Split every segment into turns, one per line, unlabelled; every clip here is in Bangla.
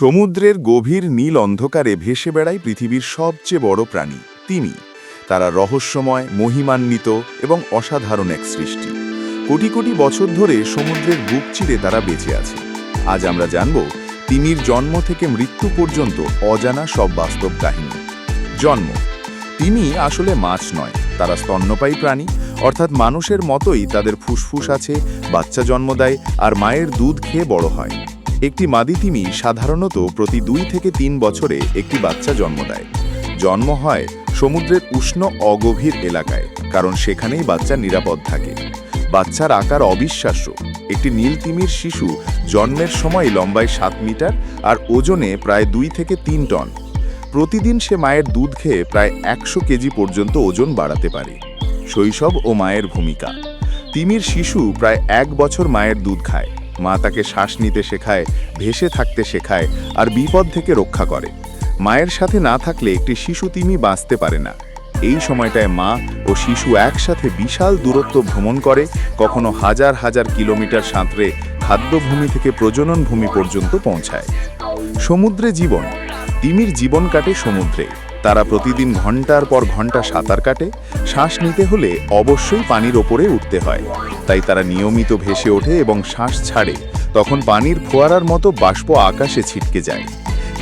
সমুদ্রের গভীর নীল অন্ধকারে ভেসে বেড়ায় পৃথিবীর সবচেয়ে বড় প্রাণী, তিমি। তারা রহস্যময়, মহিমান্বিত এবং অসাধারণ এক সৃষ্টি। কোটি কোটি বছর ধরে সমুদ্রের বুক চিরে তারা বেঁচে আছে। আজ আমরা জানব তিমির জন্ম থেকে মৃত্যু পর্যন্ত অজানা সব বাস্তব কাহিনী। জন্ম। তিমি আসলে মাছ নয়, তারা স্তন্যপায়ী প্রাণী, অর্থাৎ মানুষের মতোই তাদের ফুসফুস আছে, বাচ্চা জন্ম দেয়, আর মায়ের দুধ খেয়ে বড় হয়। একটি মাদি তিমি সাধারণত প্রতি দুই থেকে তিন বছরে একটি বাচ্চা জন্ম দেয়। জন্ম হয় সমুদ্রের উষ্ণ অগভীর এলাকায়, কারণ সেখানেই বাচ্চা নিরাপদ থাকে। বাচ্চার আকার অবিশ্বাস্য। একটি নীল তিমির শিশু জন্মের সময় লম্বায় সাত মিটার আর ওজনে প্রায় দুই থেকে তিন টন। প্রতিদিন সে মায়ের দুধ খেয়ে প্রায় একশো কেজি পর্যন্ত ওজন বাড়াতে পারে। শৈশব ও মায়ের ভূমিকা। তিমির শিশু প্রায় এক বছর মায়ের দুধ খায়। মা তাকে শ্বাস নিতে শেখায়, ভেসে থাকতে শেখায় আর বিপদ থেকে রক্ষা করে। মায়ের সাথে না থাকলে একটি শিশু তিমি বাঁচতে পারে না। এই সময়টায় মা ও শিশু একসাথে বিশাল দূরত্ব ভ্রমণ করে, কখনো হাজার হাজার কিলোমিটার সাঁতরে খাদ্যভূমি থেকে প্রজনন ভূমি পর্যন্ত পৌঁছায়। সমুদ্রে জীবন, তিমির জীবন কাটে সমুদ্রে। তারা প্রতিদিন ঘণ্টার পর ঘণ্টা সাঁতার কাটে। শ্বাস নিতে হলে অবশ্যই পানির ওপরে উঠতে হয়। তাই তারা নিয়মিত ভেসে ওঠে এবং শ্বাস ছাড়ে। তখন পানির ফোয়ারার মতো বাষ্প আকাশে ছিটকে যায়।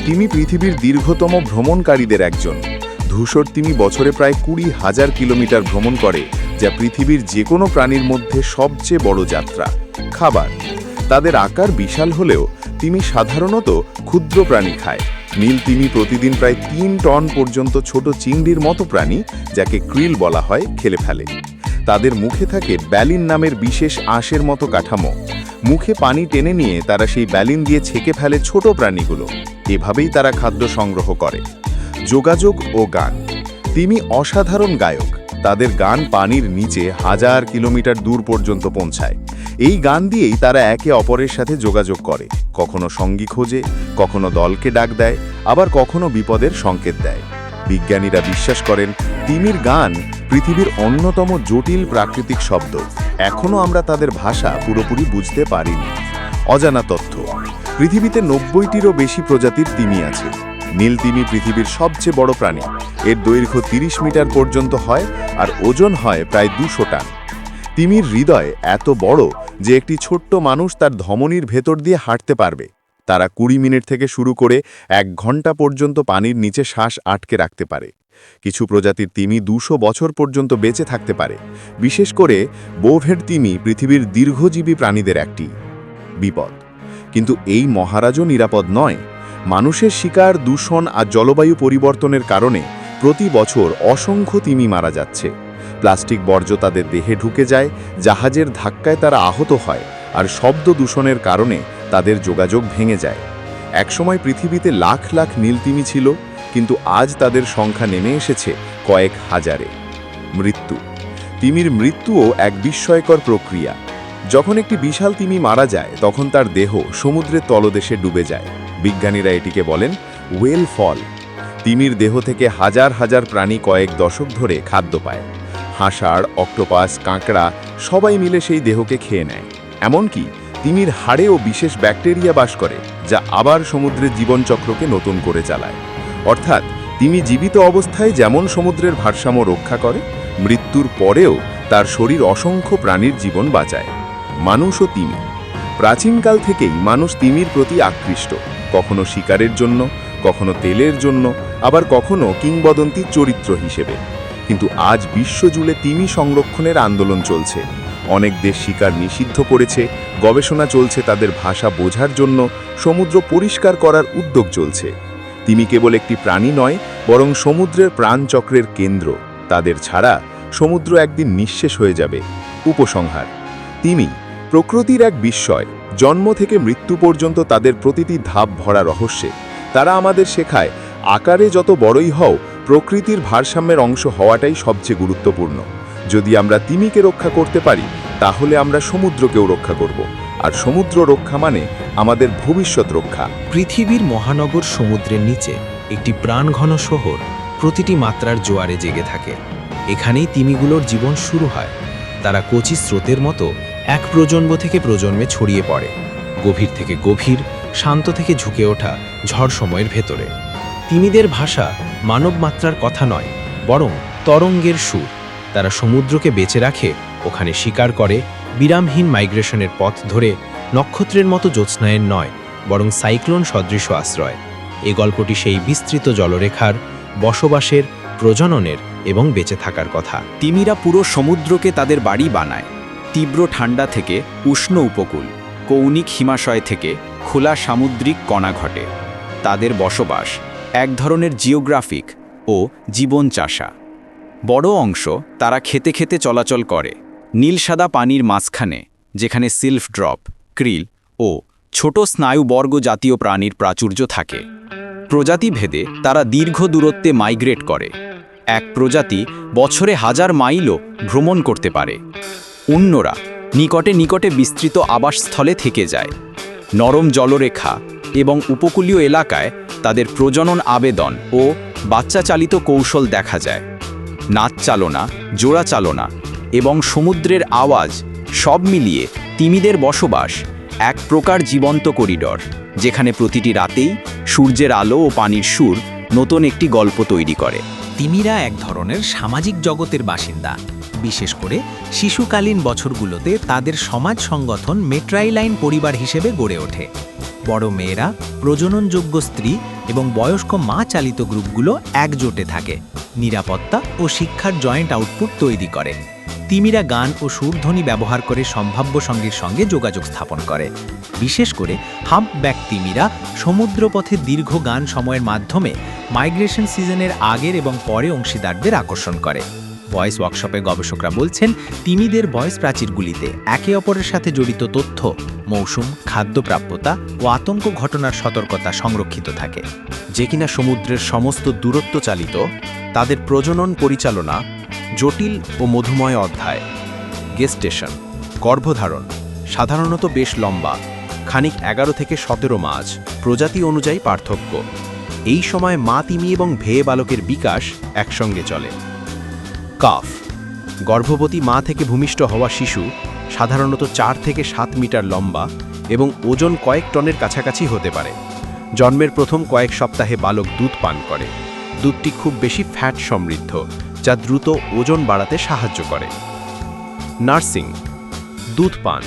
তিনি পৃথিবীর দীর্ঘতম ভ্রমণকারীদের একজন। ধূসর তিমি বছরে প্রায় কুড়ি হাজার কিলোমিটার ভ্রমণ করে, যা পৃথিবীর যে কোনো প্রাণীর মধ্যে সবচেয়ে বড় যাত্রা, খাবার। তাদের আকার বিশাল হলেও তিমি সাধারণত ক্ষুদ্র প্রাণী খায়। নীল তিমি প্রতিদিন প্রায় তিন টন পর্যন্ত ছোট চিংড়ির মতো প্রাণী, যাকে ক্রিল বলা হয়, খেলে ফেলে। তাদের মুখে থাকে ব্যালিন নামের বিশেষ আঁশের মতো কাঠামো। মুখে পানি টেনে নিয়ে তারা সেই ব্যালিন দিয়ে ছেঁকে ফেলে ছোট প্রাণীগুলো। এভাবেই তারা খাদ্য সংগ্রহ করে। যোগাযোগ ও গান। তিমি অসাধারণ গায়ক। তাদের গান পানির নিচে হাজার কিলোমিটার দূর পর্যন্ত পৌঁছায়। এই গান দিয়েই তারা একে অপরের সাথে যোগাযোগ করে। কখনো সঙ্গী খোঁজে, কখনো দলকে ডাক দেয়, আবার কখনো বিপদের সংকেত দেয়। বিজ্ঞানীরা বিশ্বাস করেন, তিমির গান পৃথিবীর অন্যতম জটিল প্রাকৃতিক শব্দ। এখনও আমরা তাদের ভাষা পুরোপুরি বুঝতে পারিনি। অজানা তথ্য, পৃথিবীতে নব্বইটিরও বেশি প্রজাতির তিমি আছে। নীল তিমি পৃথিবীর সবচেয়ে বড় প্রাণী। এর দৈর্ঘ্য তিরিশ মিটার পর্যন্ত হয় আর ওজন হয় প্রায় দুশো টান। তিমির হৃদয় এত বড় যে একটি ছোট্ট মানুষ তার ধমনির ভেতর দিয়ে হাঁটতে পারবে। তারা কুড়ি মিনিট থেকে শুরু করে এক ঘণ্টা পর্যন্ত পানির নিচে শ্বাস আটকে রাখতে পারে। কিছু প্রজাতির তিমি দুশো বছর পর্যন্ত বেঁচে থাকতে পারে। বিশেষ করে বোভের তিমি পৃথিবীর দীর্ঘজীবী প্রাণীদের একটি। বিপদ। কিন্তু এই মহারাজও নিরাপদ নয়। মানুষের শিকার, দূষণ আর জলবায়ু পরিবর্তনের কারণে প্রতি বছর অসংখ্য তিমি মারা যাচ্ছে। প্লাস্টিক বর্জ্য তাদের দেহে ঢুকে যায়, জাহাজের ধাক্কায় তারা আহত হয় আর শব্দ দূষণের কারণে তাদের যোগাযোগ ভেঙে যায়। একসময় পৃথিবীতে লাখ লাখ নীলতিমি ছিল, কিন্তু আজ তাদের সংখ্যা নেমে এসেছে কয়েক হাজারে। মৃত্যু। তিমির মৃত্যুও এক বিস্ময়কর প্রক্রিয়া। যখন একটি বিশাল তিমি মারা যায়, তখন তার দেহ সমুদ্রের তলদেশে ডুবে যায়। বিজ্ঞানীরা এটিকে বলেন ওয়েল ফল। তিমির দেহ থেকে হাজার হাজার প্রাণী কয়েক দশক ধরে খাদ্য পায়। হাঁসাড় অক্টোপাস, কাঁকড়া সবাই মিলে সেই দেহকে খেয়ে নেয়। এমনকি তিমির হাড়েও বিশেষ ব্যাকটেরিয়া বাস করে, যা আবার সমুদ্রের জীবনচক্রকে নতুন করে চালায়। অর্থাৎ তিমি জীবিত অবস্থায় যেমন সমুদ্রের ভারসাম্য রক্ষা করে, মৃত্যুর পরেও তার শরীর অসংখ্য প্রাণীর জীবন বাঁচায়। মানুষ ও তিমি। প্রাচীনকাল থেকেই মানুষ তিমির প্রতি আকৃষ্ট, কখনো শিকারের জন্য, কখনো তেলের জন্য, আবার কখনো কিংবদন্তি চরিত্র হিসেবে। কিন্তু আজ বিশ্বজুড়ে তিমি সংরক্ষণের আন্দোলন চলছে। অনেক দেশ শিকার নিষিদ্ধ করেছে, গবেষণা চলছে তাদের ভাষা বোঝার জন্য, সমুদ্র পরিষ্কার করার উদ্যোগ চলছে। তিমি কেবল একটি প্রাণী নয়, বরং সমুদ্রের প্রাণচক্রের কেন্দ্র। তাদের ছাড়া সমুদ্র একদিন নিঃশেষ হয়ে যাবে। উপসংহার, তিমি প্রকৃতির এক বিস্ময়, জন্ম থেকে মৃত্যু পর্যন্ত তাদের প্রতিটি ধাপ ভরা রহস্যে। তারা আমাদের শেখায়, আকারে যত বড়ই হও, প্রকৃতির ভারসাম্যের অংশ হওয়াটাই সবচেয়ে গুরুত্বপূর্ণ। যদি আমরা তিমিকে রক্ষা করতে পারি, তাহলে আমরা সমুদ্রকেও রক্ষা করব। আর সমুদ্র রক্ষা মানে আমাদের ভবিষ্যৎ রক্ষা।
পৃথিবীর মহানগর সমুদ্রের নিচে একটি প্রাণঘন শহর প্রতিটি মাত্রার জোয়ারে জেগে থাকে। এখানেই তিমিগুলোর জীবন শুরু হয়। তারা কচি স্রোতের মতো এক প্রজন্ম থেকে প্রজন্মে ছড়িয়ে পড়ে, গভীর থেকে গভীর, শান্ত থেকে ঝুঁকে ওঠা ঝড় সময়ের ভেতরে। তিমিদের ভাষা মানব মাত্রার কথা নয়, বরং তরঙ্গের সুর। তারা সমুদ্রকে বেঁচে রাখে, ওখানে শিকার করে, বিরামহীন মাইগ্রেশনের পথ ধরে, নক্ষত্রের মতো জ্যোৎস্নায়ের নয়, বরং সাইক্লোন সদৃশ আশ্রয়। এ গল্পটি সেই বিস্তৃত জলরেখার, বসবাসের, প্রজননের এবং বেঁচে থাকার কথা।
তিমিরা পুরো সমুদ্রকে তাদের বাড়ি বানায়। তীব্র ঠান্ডা থেকে উষ্ণ উপকূল, কৌণিক হিমাশয় থেকে খোলা সামুদ্রিক কণা ঘটে। তাদের বসবাস এক ধরনের জিওগ্রাফিক ও জীবন চাষা বড় অংশ তারা খেতে খেতে চলাচল করে, নীল সাদা পানির মাঝখানে, যেখানে সিল্ফ ড্রপ, ক্রিল ও ছোট স্নায়ুবর্গ জাতীয় প্রাণীর প্রাচুর্য থাকে। প্রজাতি ভেদে তারা দীর্ঘ দূরত্বে মাইগ্রেট করে। এক প্রজাতি বছরে হাজার মাইলও ভ্রমণ করতে পারে। অন্যরা নিকটে নিকটে বিস্তৃত আবাসস্থলে থেকে যায়। নরম জলরেখা এবং উপকূলীয় এলাকায় তাদের প্রজনন আবেদন ও বাচ্চা চালিত কৌশল দেখা যায়। নাচ চালনা, জোড়া চালনা এবং সমুদ্রের আওয়াজ সব মিলিয়ে তিমিদের বসবাস এক প্রকার জীবন্ত করিডর, যেখানে প্রতিটি রাতেই সূর্যের আলো ও পানির সুর নতুন একটি গল্প তৈরি করে।
তিমিরা এক ধরনের সামাজিক জগতের বাসিন্দা। বিশেষ করে শিশুকালীন বছরগুলোতে তাদের সমাজ সংগঠন মেট্রাইলাইন পরিবার হিসেবে গড়ে ওঠে। বড় মেয়েরা, প্রজননযোগ্য স্ত্রী এবং বয়স্ক মা চালিত গ্রুপগুলো একজোটে থাকে, নিরাপত্তা ও শিক্ষার জয়েন্ট আউটপুট তৈরি করে। তিমিরা গান ও সুরধ্বনি ব্যবহার করে সম্ভাব্য সঙ্গীর সঙ্গে যোগাযোগ স্থাপন করে। বিশেষ করে হাম্পব্যাক তিমিরা সমুদ্রপথে দীর্ঘ গান সময়ের মাধ্যমে মাইগ্রেশন সিজনের আগের এবং পরে অংশীদারদের আকর্ষণ করে। ভয়েস ওয়ার্কশপে গবেষকরা বলছেন, তিমিদের ভয়েস প্রাচীরগুলিতে একে অপরের সাথে জড়িত তথ্য, মৌসুম, খাদ্যপ্রাপ্যতা ও আতঙ্ক ঘটনার সতর্কতা সংরক্ষিত থাকে।
যে কিনা সমুদ্রের সমস্ত দূরত্ব চালিত, তাদের প্রজনন পরিচালনা, জটিল ও মধুময় অধ্যায়। গেস্টেশন গর্ভধারণ, সাধারণত বেশ লম্বা, খানিক এগারো থেকে সতেরো মাস প্রজাতি অনুযায়ী পার্থক্য। এই সময় মা তিমি এবং ভেয়ে বালকের বিকাশ একসঙ্গে চলে। কাফ। গর্ভবতী মা থেকে ভূমিষ্ঠ হওয়া শিশু সাধারণত চার থেকে সাত মিটার লম্বা এবং ওজন কয়েক টনের কাছাকাছি হতে পারে। জন্মের প্রথম কয়েক সপ্তাহে বালক দুধ পান করে। দুধটি খুব বেশি ফ্যাট সমৃদ্ধ, যা দ্রুত ওজন বাড়াতে সাহায্য করে। নার্সিং। দুধ পান।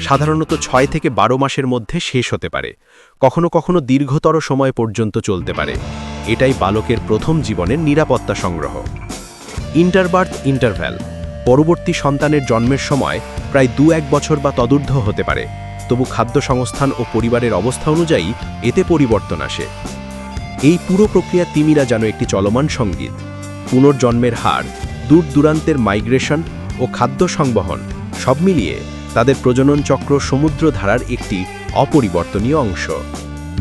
সাধারণত ছয় থেকে বারো মাসের মধ্যে শেষ হতে পারে। কখনো কখনো দীর্ঘতর সময় পর্যন্ত চলতে পারে। এটাই বালকের প্রথম জীবনের নিরাপত্তা সংগ্রহ। Interbirth interval. পরবর্তী সন্তানের জন্মের সময় প্রায় দু এক বছর বা তদূর্ধ্ব হতে পারে। তবু খাদ্য সংস্থান ও পরিবারের অবস্থা অনুযায়ী এতে পরিবর্তন আসে। এই পুরো প্রক্রিয়া তিমিরা যেন একটি চলমান সংগীত। পুনর্জন্মের হার দূর দূরান্তের মাইগ্রেশন ও খাদ্য সংবহন সব মিলিয়ে তাদের প্রজনন চক্র সমুদ্র ধারার একটি অপরিবর্তনীয় অংশ।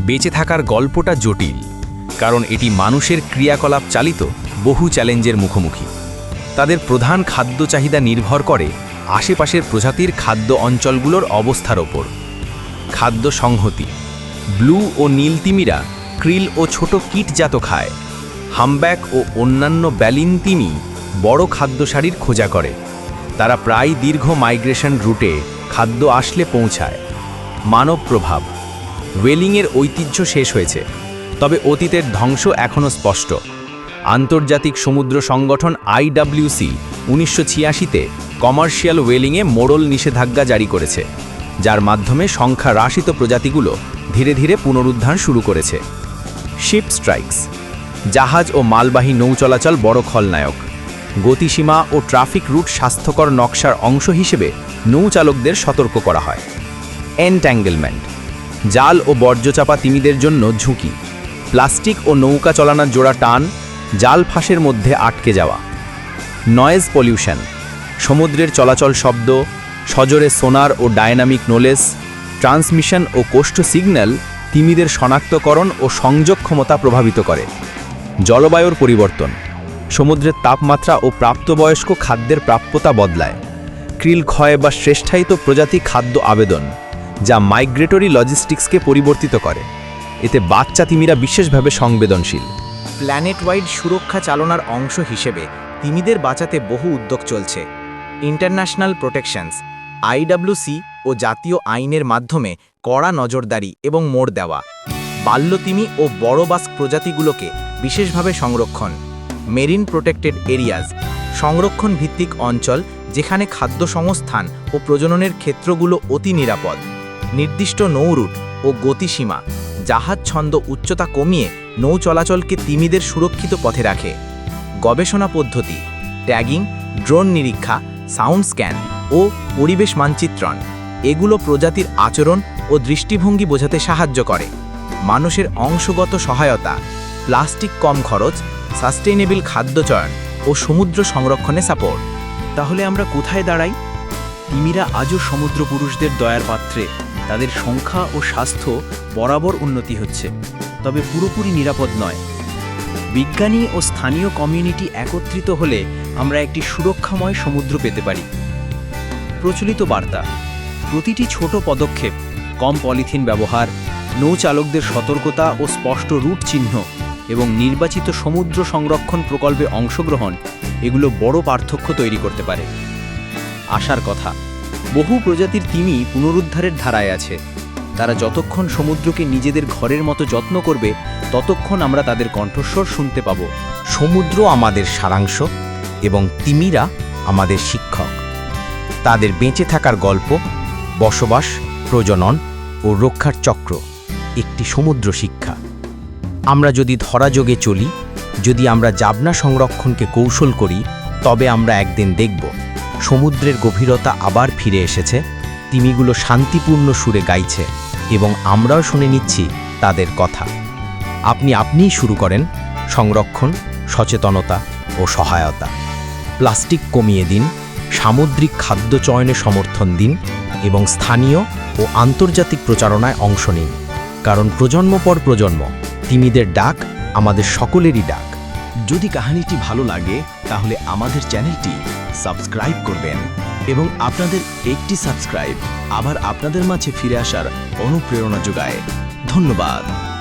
বেঁচে থাকার গল্পটা জটিল, কারণ এটি মানুষের ক্রিয়াকলাপ চালিত বহু চ্যালেঞ্জের মুখোমুখি। তাদের প্রধান খাদ্য চাহিদা নির্ভর করে আশেপাশের প্রজাতির খাদ্য অঞ্চলগুলোর অবস্থার ওপর। খাদ্য সংহতি। ব্লু ও নীল তিমিরা, ক্রিল ও ছোট কীটজাত খায়। হামব্যাক ও অন্যান্য ব্যালিন তিমি বড় খাদ্যসারির খোঁজা করে। তারা প্রায় দীর্ঘ মাইগ্রেশন রুটে খাদ্য আসলে পৌঁছায়। মানব প্রভাব। ওয়েলিংয়ের ঐতিহ্য শেষ হয়েছে, তবে অতীতের ধ্বংস এখনও স্পষ্ট। আন্তর্জাতিক সমুদ্র সংগঠন আইডাব্লিউসি উনিশশো ছিয়াশিতে কমার্শিয়াল ওয়েলিংয়ে মোড়ল নিষেধাজ্ঞা জারি করেছে, যার মাধ্যমে সংখ্যা হ্রাসিত প্রজাতিগুলো ধীরে ধীরে পুনরুদ্ধার শুরু করেছে। শিপ স্ট্রাইকস, জাহাজ ও মালবাহী নৌ চলাচল বড় খলনায়ক, গতিসীমা ও ট্রাফিক রুট স্বাস্থ্যকর নকশার অংশ হিসেবে নৌচালকদের সতর্ক করা হয়। এনট্যাঙ্গেলমেন্ট, জাল ও বর্জ্যচাপা তিমিদের জন্য ঝুঁকি, প্লাস্টিক ও নৌকা চলানোর জোড়া টান জাল ফাঁসের মধ্যে আটকে যাওয়া। নয়েজ পলিউশন সমুদ্রের চলাচল শব্দ, সজোরে সোনার ও ডায়নামিক নোলেস ট্রান্সমিশন ও কোষ্ঠ সিগন্যাল তিমিদের শনাক্তকরণ ও সংযোগ ক্ষমতা প্রভাবিত করে। জলবায়ুর পরিবর্তন, সমুদ্রের তাপমাত্রা ও প্রাপ্তবয়স্ক খাদ্যের প্রাপ্যতা বদলায়। ক্রিল ক্ষয় বা শ্রেষ্ঠায়িত প্রজাতি খাদ্য আবেদন, যা মাইগ্রেটরি লজিস্টিক্সকে পরিবর্তিত করে। এতে বাচ্চা তিমিরা বিশেষভাবে সংবেদনশীল।
প্ল্যানেট ওয়াইড সুরক্ষা চালনার অংশ হিসেবে তিমিদের বাঁচাতে বহু উদ্যোগ চলছে। ইন্টারন্যাশনাল প্রোটেকশনস, আইডব্লিউসি ও জাতীয় আইনের মাধ্যমে
কড়া নজরদারি এবং মোড় দেওয়া। বাল্যতিমি ও বড় বাস্ক প্রজাতিগুলোকে বিশেষভাবে সংরক্ষণ। মেরিন প্রোটেক্টেড এরিয়াজ সংরক্ষণ ভিত্তিক অঞ্চল যেখানে খাদ্য সংস্থান ও প্রজননের ক্ষেত্রগুলো অতি নিরাপদ। নির্দিষ্ট নৌরুট ও গতিসীমা জাহাজ ছন্দ উচ্চতা কমিয়ে নৌ চলাচলকে তিমিদের সুরক্ষিত পথে রাখে। গবেষণা পদ্ধতি, ট্যাগিং, ড্রোন নিরীক্ষা, সাউন্ড স্ক্যান ও পরিবেশ মানচিত্রণ, এগুলো প্রজাতির আচরণ ও দৃষ্টিভঙ্গি বোঝাতে সাহায্য করে। মানুষের অংশগত সহায়তা, প্লাস্টিক কম খরচ, সাস্টেইনেবল খাদ্য চয়ন ও সমুদ্র সংরক্ষণে সাপোর্ট।
তাহলে আমরা কোথায় দাঁড়াই? তিমিরা আজও সমুদ্র পুরুষদের দয়ার পাত্রে। তাদের সংখ্যা ও স্বাস্থ্য বরাবর উন্নতি হচ্ছে, তবে পুরোপুরি নিরাপদ নয়। বিজ্ঞানী ও স্থানীয় কমিউনিটি একত্রিত হলে আমরা একটি সুরক্ষাময় সমুদ্র পেতে পারি। প্রচলিত বার্তা, প্রতিটি ছোট পদক্ষেপ, কম পলিথিন ব্যবহার, নৌচালকদের সতর্কতা ও স্পষ্ট রুট চিহ্ন এবং নির্বাচিত সমুদ্র সংরক্ষণ প্রকল্পে অংশগ্রহণ, এগুলো বড় পার্থক্য তৈরি করতে পারে। আশার কথা। বহু প্রজাতির তিমি পুনরুদ্ধারের ধারায় আছে। তারা যতক্ষণ সমুদ্রকে নিজেদের ঘরের মতো যত্ন করবে, ততক্ষণ আমরা তাদের কণ্ঠস্বর শুনতে পাব।
সমুদ্র আমাদের সারাংশ এবং তিমিরা আমাদের শিক্ষক। তাদের বেঁচে থাকার গল্প, বসবাস, প্রজনন ও রক্ষার চক্র একটি সমুদ্র শিক্ষা। আমরা যদি ধরাযোগে চলি, যদি আমরা যাবনা সংরক্ষণকে কৌশল করি, তবে আমরা একদিন দেখব। সমুদ্রের গভীরতা আবার ফিরে এসেছে, তিমিগুলো শান্তিপূর্ণ সুরে গাইছে এবং আমরাও শুনে নিচ্ছি তাদের কথা। আপনি আপনিই শুরু করেন সংরক্ষণ, সচেতনতা ও সহায়তা। প্লাস্টিক কমিয়ে দিন, সামুদ্রিক খাদ্য চয়নে সমর্থন দিন এবং স্থানীয় ও আন্তর্জাতিক প্রচারণায় অংশ নিন। কারণ প্রজন্ম পর প্রজন্ম, তিমিদের ডাক আমাদের সকলেরই ডাক।
যদি কাহিনীটি ভালো লাগে, তাহলে আমাদের চ্যানেলটি সাবস্ক্রাইব করবেন এবং আপনাদের একটি সাবস্ক্রাইব আবার আপনাদের মাঝে ফিরে আসার অনুপ্রেরণা যোগায়। ধন্যবাদ।